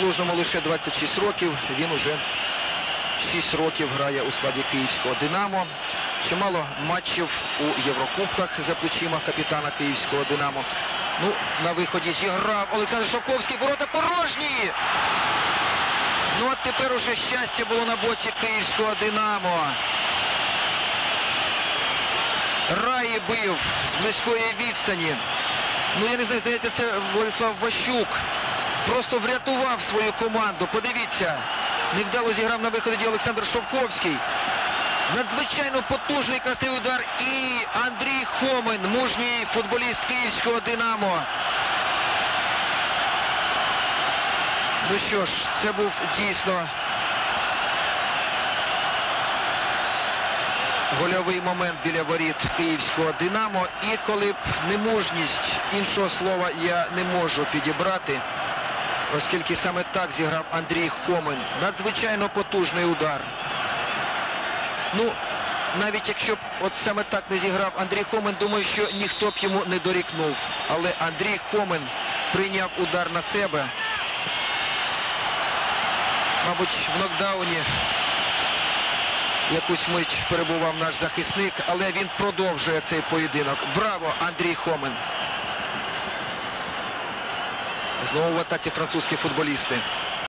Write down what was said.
Лужному лише 26 років. Він уже 6 років грає у складі київського Динамо. Чимало матчів у Єврокубках за плечима капітана київського Динамо. Ну, на виході зіграв Олександр Шовковський. Ворота порожні. Ну от тепер уже щастя було на боці київського Динамо. Раї бив з близької відстані. Ну я не знаю, здається, це Владислав Ващук. Просто врятував свою команду. Подивіться, невдало зіграв на виході Олександр Шовковський. Надзвичайно потужний красивий удар. І Андрій Хомин, мужній футболіст київського Динамо. Ну що ж, це був дійсно гольовий момент біля воріт київського Динамо. І коли б немужність, іншого слова я не можу підібрати, оскільки саме так зіграв Андрій Хомин. Надзвичайно потужний удар. Ну, навіть якщо б от саме так не зіграв Андрій Хомин, думаю, що ніхто б йому не дорікнув. Але Андрій Хомин прийняв удар на себе. Мабуть, в нокдауні якусь мить перебував наш захисник, але він продовжує цей поєдинок. Браво, Андрій Хомин. Знову в атаці французькі футболісти.